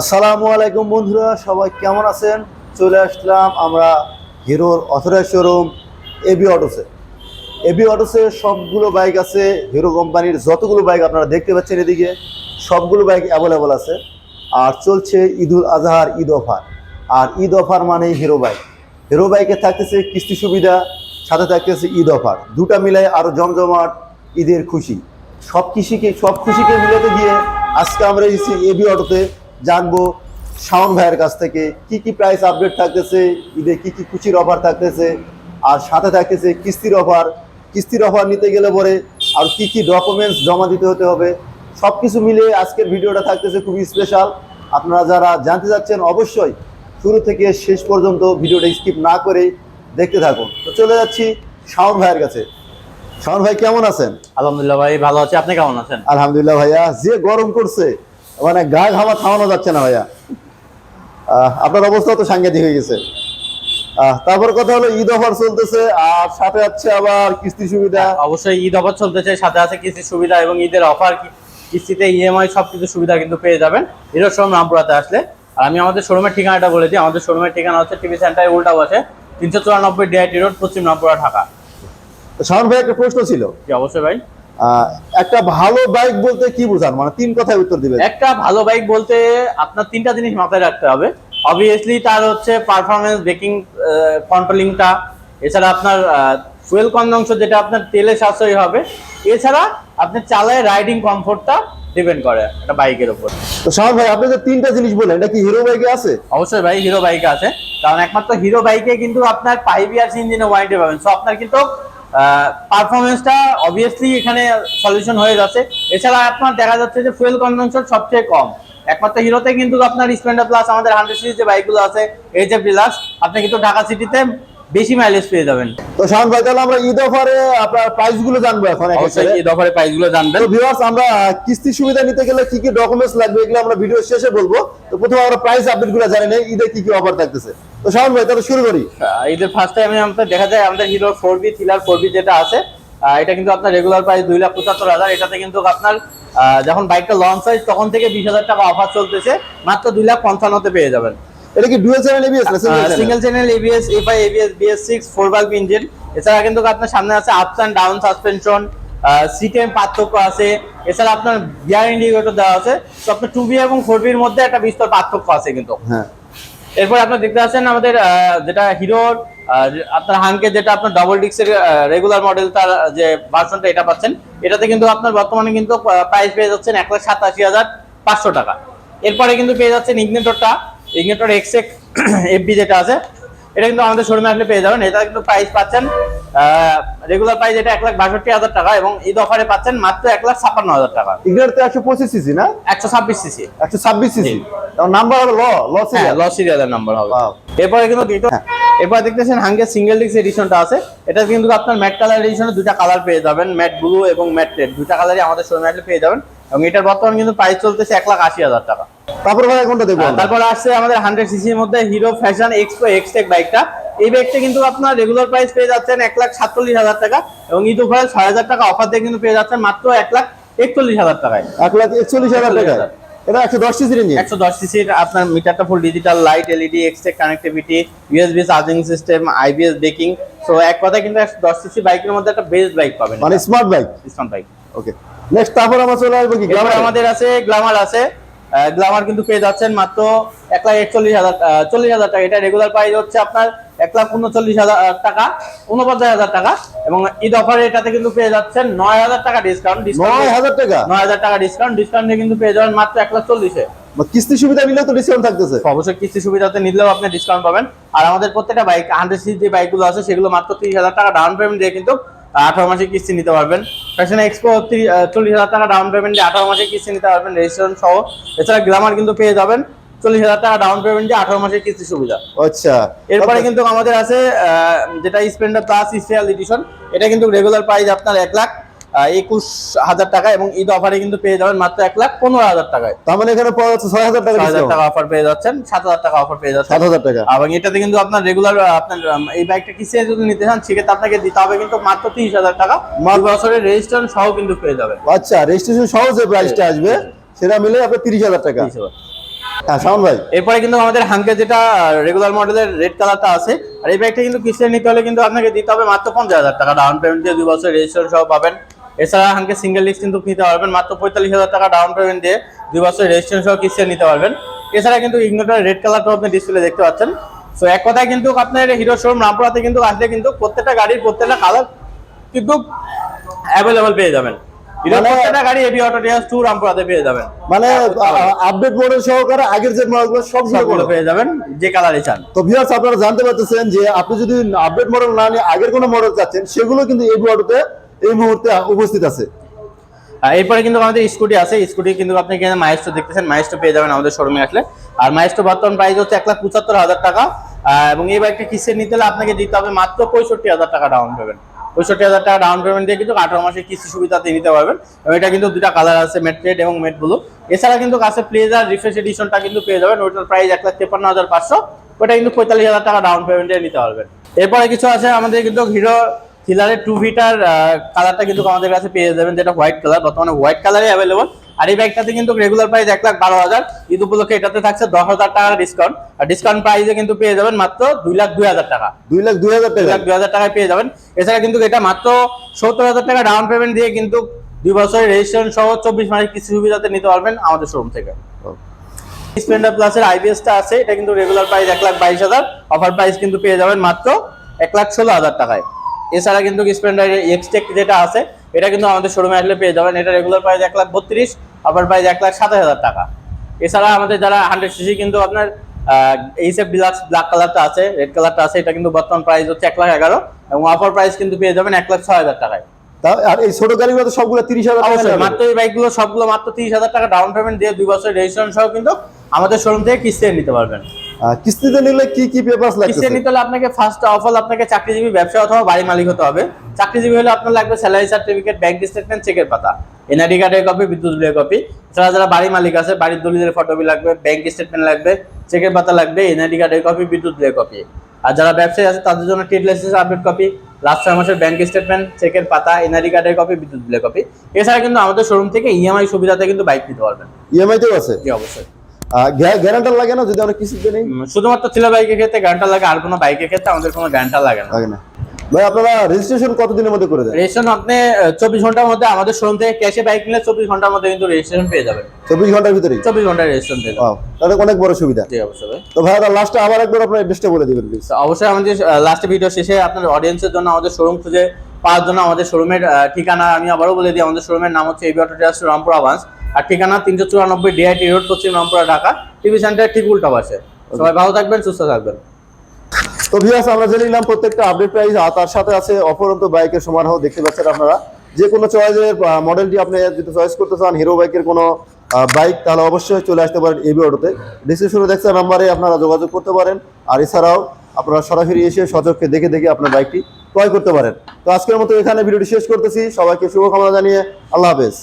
আসসালামু আলাইকুম বন্ধুরা, সবাই কেমন আছেন? চলে আসলাম আমরা হিরোর অথরাইজ শোরুম এবি অটোসে এবি অটোসে সবগুলো বাইক আছে, হিরো কোম্পানির যতগুলো বাইক আপনারা দেখতে পাচ্ছেন এদিকে, সবগুলো বাইক অ্যাভেলেবল আছে। আর চলছে ঈদুল আজহার ঈদ অফার। আর ঈদ অফার মানেই হিরো বাইক হিরো বাইকে থাকতেছে কিস্তি সুবিধা, সাথে থাকতেছে ঈদ অফার। দুটা মিলায় আরও জমজমাট, ঈদের খুশি। সব কৃষিকে সব খুশিকে মিলাতে গিয়ে আজকে আমরা এসেছি এবি অটোতে জানব শাওন ভাইয়ের কাছ থেকে কি কি প্রাইস আপডেট থাকতেছে ঈদে কি কি কুচির অফার থাকতেছে আর সাথে থাকতেছে কিস্তির অফার কিস্তির অফার নিতে গেলে পরে আর কি কি ডকুমেন্টস জমা দিতে হতে হবে সব কিছু মিলিয়ে আজকের ভিডিওটা থাকতেছে খুবই স্পেশাল আপনারা যারা জানতে চাচ্ছেন অবশ্যই শুরু থেকে শেষ পর্যন্ত ভিডিওটা স্কিপ না করে দেখতে থাকুন। তো চলে যাচ্ছি শাওন ভাইয়ের কাছে। শাওন ভাই কেমন আছেন? আলহামদুলিল্লাহ ভাই ভালো আছি। আপনি কেমন আছেন? আলহামদুলিল্লাহ ভাইয়া যে গরম করছে। মানে গা ঘামা থামানো যাচ্ছে না ভাইয়া। আপনার অবস্থা তো সাংঘাতিক হয়ে গেছে। তারপর কথা হলো ঈদ অফার চলতেছে আর সাথে আছে আবার কিস্তি সুবিধা। অবশ্যই ঈদ অফার চলতেছে সাথে আছে কিস্তির সুবিধা এবং ঈদের অফার কিস্তিতে ইএমআই সবকিছু সুবিধা কিন্তু পেয়ে যাবেন। হিরো শোরুম রামপুরাতে আসলে। আর আমি আমাদের শোরুমের ঠিকানাটা বলে দিই আমাদের শোরুমের ঠিকানা হচ্ছে টিভি সেন্টার উল্টা বসে তিনশো চুরানব্বই ডিআইটি রোড পশ্চিম রামপুরা ঢাকা। তো শাওন ভাই একটা প্রশ্ন ছিল। জি অবশ্যই ভাই। একটা ভালো বাইক বলতে কি বোঝান? মানে তিন কথায় উত্তর দিবেন। একটা ভালো বাইক বলতে আপনার তিনটা জিনিস মাথায় রাখতে হবে। অবভিয়াসলি তার হচ্ছে পারফরমেন্স ব্রেকিং কন্ট্রোলিংটা এছাড়া আপনার ফুয়েল কনজাংশন যেটা আপনার তেলে সাশ্রয়ী হবে। এছাড়া আপনি চালায় রাইডিং কমফোর্টটা ডিপেন্ড করে একটা বাইকের উপর। তো শাওন ভাই আপনি যে তিনটা জিনিস বলেন এটা কি হিরো বাইকে আছে? অবশ্যই ভাই হিরো বাইক আছে। কারণ একমাত্র হিরো বাইকে কিন্তু আপনার ফাইভ ইয়ার্স ইঞ্জিনে ওয়ারেন্টি পাবেন। সো আপনার কিন্তু পারফরমেন্সটা অবভিয়াসলি এখানে সলিউশন হয়ে যাচ্ছে। এছাড়া আপনার দেখা যাচ্ছে যে ফুয়েল কনজাংশন সবচেয়ে কম। একমাত্র হিরোতে কিন্তু আপনার স্প্লেন্ডার প্লাস আমাদের হান্ড্রেড সিরিজ যে বাইকগুলো আছে এইচ এফ ডিলাক্স আপনি কিন্তু ঢাকা সিটিতে বেশি মাইলেজ পেয়ে যাবেন। তো শাওন ভাই তাহলে আমরা ঈদ অফারে আপনার প্রাইসগুলো জানব এখন এক অবশ্যই করে। এই জানবেন। তো ভিউয়ার্স আমরা কিস্তি সুবিধা নিতে গেলে কি কি ডকুমেন্টস লাগবে এগুলো আমরা ভিডিও শেষে বলব। তো প্রথমে আমরা প্রাইস আপডেটগুলো জানি না ঈদে কি কি অফার থাকতেছে। তো শাওন ভাই তাহলে শুরু করি। ঈদের ফার্স্ট টাইমে আমাদের দেখা যায় আমাদের Hero four V thriller four V যেটা আছে এটা কিন্তু আপনার রেগুলার প্রাইস দুই লাখ পঁচাত্তর হাজার। এটাতে কিন্তু আপনার যখন বাইকটা লঞ্চ হয় তখন থেকে বিশ হাজার টাকা অফার চলতেছে মাত্র দুই লাখ পঞ্চান্নতে পেয়ে যাবেন। এটা কি ডুয়াল চ্যানেল এবিএস না single channel ABS FI ABS BS six four bulb engine এছাড়া কিন্তু আপনার সামনে আছে ups and down suspension system পার্থক্য আছে। এছাড়া আপনার গিয়ার ইন্ডিকেটর দেওয়া আছে। তো আপনার টু বি এবং ফোর বির মধ্যে একটা বিস্তর পার্থক্য আছে কিন্তু। হ্যাঁ। এরপর আপনার দেখতে পাচ্ছেন আমাদের যেটা হিরোর আপনার হাঙ্কে যেটা আপনার ডবল ডিস্কের রেগুলার মডেল তার যে ভার্সনটা এটা পাচ্ছেন, এটাতে কিন্তু আপনার বর্তমানে কিন্তু প্রাইস পেয়ে যাচ্ছেন এক লাখ সাতাশি হাজার পাঁচশো টাকা। এরপরে কিন্তু পেয়ে যাচ্ছেন ইগনেটরটা ইগনেটর এক্স এফবি যেটা আছে এটা কিন্তু আমাদের শোরুমে আসলে পেয়ে যাবেন। এটা কিন্তু প্রাইস পাচ্ছেন রেগুলার প্রাইস এটা এক লাখ বাষট্টি হাজার টাকা এবং ঈদ অফারে পাচ্ছেন মাত্র এক লাখ ছাপ্পান্ন হাজার টাকা। ইগনার তো একশো পঁচিশ সিসি না? একশো ছাব্বিশ সিসি একশো ছাব্বিশ সিসি নাম্বার হলো ল ল হ্যাঁ সিরিয়াল লস সিরিয়ালের নাম্বার হবে। এরপরে কিন্তু দ্বিতীয় এরপর দেখতেছেন হাঙ্গের সিঙ্গেল ডিস্ক এডিশনটা আছে। এটা কিন্তু আপনার ম্যাট কালার এডিশনে দুটা কালার পেয়ে যাবেন ম্যাট ব্লু এবং ম্যাট রেড দুটা কালারই আমাদের শোরুমে পেয়ে যাবেন। এবং এটার বর্তমান কিন্তু প্রাইস চলতেছে এক লাখ আশি হাজার টাকা। তারপর ভাই কোনটা দেখব তারপর আসছে আমাদের হান্ড্রেড সিসির মধ্যে হিরো ফ্যাশন এক্সপো এক্সটেক বাইকটা এই বাইকটা কিন্তু আপনার রেগুলার প্রাইস পেয়ে যাচ্ছেন এক লাখ সাতচল্লিশ হাজার টাকা এবং ঈদ উপরে ছয় হাজার টাকা অফার দিয়ে কিন্তু পেয়ে যাচ্ছেন মাত্র এক লাখ একচল্লিশ হাজার টাকায়। এক লাখ একচল্লিশ হাজার টাকা এটা একশো দশ সিসির ইঞ্জিন একশো দশ সিসির আপনার মিটারটা full digital light LED Xtec connectivity USB charging system IBS braking so এক কথায় কিন্তু একশো দশ সিসি বাইকের মধ্যে একটা বেস্ট বাইক পাবেন। মানে smart bike discount bike okay next তারপর আমরা চলে আসব কি? গ্লামার আমাদের আছে গ্লামার আছে। গ্লামার কিন্তু পেয়ে যাচ্ছেন মাত্র এক লাখ একচল্লিশ হাজার চল্লিশ হাজার টাকা। এটা রেগুলার প্রাইস হচ্ছে আপনার এক লাখ উনচল্লিশ হাজার টাকা উনপঞ্চাশ হাজার টাকা। এবং ঈদ অফারে এটাতে কিন্তু পেয়ে যাচ্ছেন নয় হাজার টাকা ডিসকাউন্ট নয় হাজার টাকা? নয় হাজার টাকা ডিসকাউন্ট ডিসকাউন্টে কিন্তু পেয়ে যাবেন মাত্র এক লাখ চল্লিশে। কিস্তি সুবিধা নিলেও তো ডিসকাউন্ট থাকতেছে। অবশ্যই কিস্তি সুবিধাতে নিলেও আপনি ডিসকাউন্ট পাবেন। আর আমাদের প্রত্যেকটা বাইক হান্ড্রেড সিসি যে বাইকগুলো আছে সেগুলো মাত্র তিরিশ হাজার টাকা ডাউন পেমেন্ট দিয়ে কিন্তু আঠারো মাসে কিস্তি নিতে পারবেন। ফ্যাশন এক্সপো চল্লিশ হাজার টাকা ডাউন পেমেন্টে দিয়ে আঠারো মাসে কিস্তি নিতে পারবেন রেজিস্ট্রেশন সহ। এছাড়া গ্লামার কিন্তু পেয়ে যাবেন চল্লিশ হাজার টাকা ডাউন পেমেন্ট দিয়ে আঠারো মাসের কিস্তি সুবিধা। আচ্ছা। এরপরে কিন্তু আমাদের আছে যেটা স্পেন্ডার প্লাস স্পেশাল এডিশন এটা কিন্তু রেগুলার প্রাইস আপনার এক লাখ। একুশ হাজার টাকা এবং ঈদ অফারে কিন্তু পেয়ে যাবেন মাত্র এক লাখ পনেরো হাজার টাকায়। তার মানে এখানে পাওয়া যাচ্ছে ছয় হাজার টাকা হাজার টাকা অফার পেয়ে যাচ্ছেন সাত হাজার টাকা অফার পেয়ে যাচ্ছেন। সাত হাজার টাকা। এবং এটাতে কিন্তু আপনার রেগুলার আপনার এই বাইকটা কিসে যদি নিতে চান সেক্ষেত্রে আপনাকে দিতে হবে কিন্তু মাত্র তিরিশ হাজার টাকা। বছরের রেজিস্ট্রেশন সহ কিন্তু পেয়ে যাবেন। আচ্ছা রেজিস্ট্রেশন সহ যে প্রাইসটা আসবে সেটা মিলে আপনার তিরিশ হাজার টাকা। 30,000 হ্যাঁ শাওন ভাই। এরপরে কিন্তু আমাদের হাঙ্কে যেটা রেগুলার মডেলের রেড কালারটা আছে আর এই বাইকটা কিন্তু কিস্তি নিতে হলে কিন্তু আপনাকে দিতে হবে মাত্র পঞ্চাশ হাজার টাকা। ডাউন পেমেন্ট দিয়ে দুই বছর রেজিস্ট্রেশন সহ পাবেন। এছাড়া হাঙ্কে সিঙ্গেল ডিস্ক কিন্তু নিতে পারবেন। মাত্র পঁয়তাল্লিশ হাজার টাকা ডাউন পেমেন্ট দিয়ে দুই বছর রেজিস্ট্রেশন সহ কিস্তি নিতে পারবেন। এছাড়া কিন্তু ইগনোটার রেড কালারটা আপনি ডিসপ্লে দেখতে পাচ্ছেন। সো এক কথায় কিন্তু আপনার হিরো শোরুম রামপুরাতে কিন্তু আসলে কিন্তু প্রত্যেকটা গাড়ির প্রত্যেকটা কালার কিন্তু অ্যাভেলেবল পেয়ে যাবেন। মানে- গাড়ি এবি অটো ডিয়াস টু রামপুরাতে পেয়ে যাবেন। মানে আপডেট মডেল সহকারে আগের যে মডেলগুলো সবগুলো পেয়ে যাবেন যে চান। তো ভিউয়ার্স আপনারা জানতে পারতেছেন যে আপনি যদি আপডেট মডেল না নিয়ে আগের কোনো মডেল চাচ্ছেন সেগুলো কিন্তু এই অটোতে এই মুহূর্তে উপস্থিত আছে। এরপরে কিন্তু আমাদের স্কুটি আছে। স্কুটি কিন্তু আপনি এখানে মাইস্টো দেখতেছেন। মাইস্টো পেয়ে যাবেন আমাদের শোরুমে আসলে। আর মাইস্টো বর্তমান প্রাইস হচ্ছে এক লাখ পঁচাত্তর হাজার টাকা। এবং এই বাইকটা কিস্তি নিতে হলে আপনাকে দিতে হবে মাত্র পঁয়ষট্টি হাজার টাকা ডাউন পেমেন্ট পঁয়ষট্টি হাজার টাকা ডাউন পেমেন্ট দিয়ে কিন্তু আঠারো মাসের কিস্তি সুবিধাতে নিতে পারবেন। এবং এটা কিন্তু দুটা কালার আছে মেট রেড এবং মেট ব্লু এছাড়া কিন্তু কাছে প্লেজার রিফ্রেশ এডিশনটা কিন্তু পেয়ে যাবেন। ওইটার প্রাইস এক লাখ তেপান্ন হাজার পাঁচশো। ওটা কিন্তু পঁয়তাল্লিশ হাজার টাকা ডাউন পেমেন্টে নিতে পারবেন। এরপরে কিছু আছে আমাদের কিন্তু হিরো থ্রিলারের টু ভিটার কালারটা কিন্তু আমাদের কাছে পেয়ে যাবেন যেটা হোয়াইট কালার বর্তমানে হোয়াইট কালারই অ্যাভেলেবল আর এই ব্যাগটাতে কিন্তু রেগুলার প্রাইস এক লাখ বারো হাজার। ঈদ উপলক্ষে এটাতে থাকছে দশ হাজার টাকার ডিসকাউন্ট আর ডিসকাউন্ট প্রাইসে কিন্তু পেয়ে যাবেন মাত্র দুই লাখ দুই হাজার টাকা। দুই লাখ দুই হাজার দুই লাখ দুই হাজার টাকায় পেয়ে যাবেন। এছাড়া কিন্তু এটা মাত্র সত্তর হাজার টাকা ডাউন পেমেন্ট দিয়ে কিন্তু দুই বছরের রেজিস্ট্রেশন সহ চব্বিশ মাসের কিছু সুবিধাতে নিতে পারবেন আমাদের শোরুম থেকে। স্প্লেন্ডার প্লাসের আইবিএসটা আছে এটা কিন্তু রেগুলার প্রাইস এক লাখ বাইশ হাজার। অফার প্রাইস কিন্তু পেয়ে যাবেন মাত্র এক লাখ ষোলো হাজার টাকায়। এছাড়া কিন্তু স্প্লেন্ডার এক্সটেক যেটা আছে এটা কিন্তু আমাদের শোরুমে আসলে পেয়ে যাবেন। এটা রেগুলার প্রাইস এক লাখ বত্রিশ অফার প্রাইস এক লাখ সাতাশ হাজার টাকা। এছাড়া আমাদের যারা হান্ড্রেড সিসি কিন্তু আপনার এইসএফ ডিলাক্স ব্ল্যাক কালারটা আছে রেড কালারটা আছে এটা কিন্তু বর্তমান প্রাইস হচ্ছে এক লাখ এগারো এবং অফার প্রাইস কিন্তু পেয়ে যাবেন এক লাখ ছয় হাজার টাকায়। আর এই ছোট গাড়িগুলো তো সবগুলো তিরিশ হাজার টাকা মাত্র এই বাইকগুলো সবগুলো মাত্র তিরিশ হাজার টাকা ডাউন পেমেন্ট দিয়ে দুই বছর রেজিস্ট্রেশন সহ কিন্তু আমাদের শোরুম থেকে কিস্তি নিতে পারবেন। কিস্তিতে নিলে কি কি পেপারস কিস্তি লাগছে নিতে হলে আপনাকে ফার্স্ট অফ অল আপনাকে চাকরিজীবী ব্যবসা অথবা বাড়ি মালিক হতে হবে। চাকরিজীবী হলে আপনার লাগবে স্যালারি সার্টিফিকেট ব্যাংক স্টেটমেন্ট চেকের পাতা। এনআইডি কার্ডের কপি বিদ্যুৎ বিলের কপি এছাড়া যারা বাড়ি মালিক আছে বাড়ির দলিলের লাগবে ব্যাংক স্টেটমেন্ট লাগবে চেকের পাতা লাগবে এনআইডি কার্ডের কপি বিদ্যুৎ বিলের কপি আর যারা ব্যবসায়ী আছে তাদের জন্য trade license update copy last ছয় মাসের ব্যাংক স্টেটমেন্ট চেকের পাতা এনআইডি কার্ডের কপি বিদ্যুৎ বিলের কপি এছাড়া কিন্তু আমাদের শোরুম থেকে ইএমআই সুবিধাতে কিন্তু বাইক নিতে পারবেন। ইএমআই তেও আছে? জি অবশ্যই। গ্যারান্টার লাগে না যদি আমরা কিস্তিতে নেই শুধুমাত্র ছিল বাইকের ক্ষেত্রে গ্যারান্টার লাগে আর কোনো বাইকের ক্ষেত্রে আমাদের কোনো গ্যারান্টার লাগে না। লাগে না। ভাই আপনারা রেজিস্ট্রেশন কতদিনের মধ্যে করে দেন? রেজিস্ট্রেশন আপনি চব্বিশ ঘণ্টার মধ্যে আমাদের শোরুম থেকে ক্যাশে বাইক নিলে চব্বিশ ঘণ্টার মধ্যে কিন্তু রেজিস্ট্রেশন পেয়ে যাবেন। চব্বিশ ঘণ্টার ভিতরেই? চব্বিশ ঘণ্টার রেজিস্ট্রেশন পেয়ে যাবেন। তাহলে অনেক বড় সুবিধা। জি অবশ্যই তো ভাই লাস্টে আবার একবার আপনার অ্যাড্রেসটা বলে দিবেন প্লিজ অবশ্যই আমাদের লাস্ট ভিডিও শেষে আপনার অডিয়েন্সের জন্য আমাদের শোরুম খুঁজে পাওয়ার জন্য আমাদের শোরুমের ঠিকানা আমি আবারও বলে দিই আমাদের শোরুমের নাম হচ্ছে AB auto trust Rampura bus আর ঠিকানা তিনশো চুরানব্বই ডিআইটি রোড পশ্চিম রামপুরা ঢাকা। টিভি সেন্টার ঠিক উল্টা পাশে। সবাই ভালো থাকবেন, সুস্থ থাকবেন। তো ভিউয়ার্স আমরা জেনে নিলাম প্রত্যেকটা আপডেট প্রাইস আর তার সাথে আছে অপরন্ত বাইকের সমারোহ, দেখতে পাচ্ছেন আপনারা। যে কোনো চয়েসের মডেলটি আপনি যদি চয়েস করতে চান হিরো বাইকের কোনো বাইক তাহলে অবশ্যই চলে আসতে পারেন এবি অটোতে ডিসক্রিপশনে দেখছেন নাম্বারে আপনারা যোগাযোগ করতে পারেন। আর এছাড়াও আপনারা সরাসরি এসে সচক্ষে দেখে দেখে আপনার বাইকটি ক্রয় করতে পারেন। তো আজকের মতো এখানে ভিডিওটি শেষ করতেছি। সবাইকে শুভকামনা জানিয়ে আল্লাহ হাফেজ।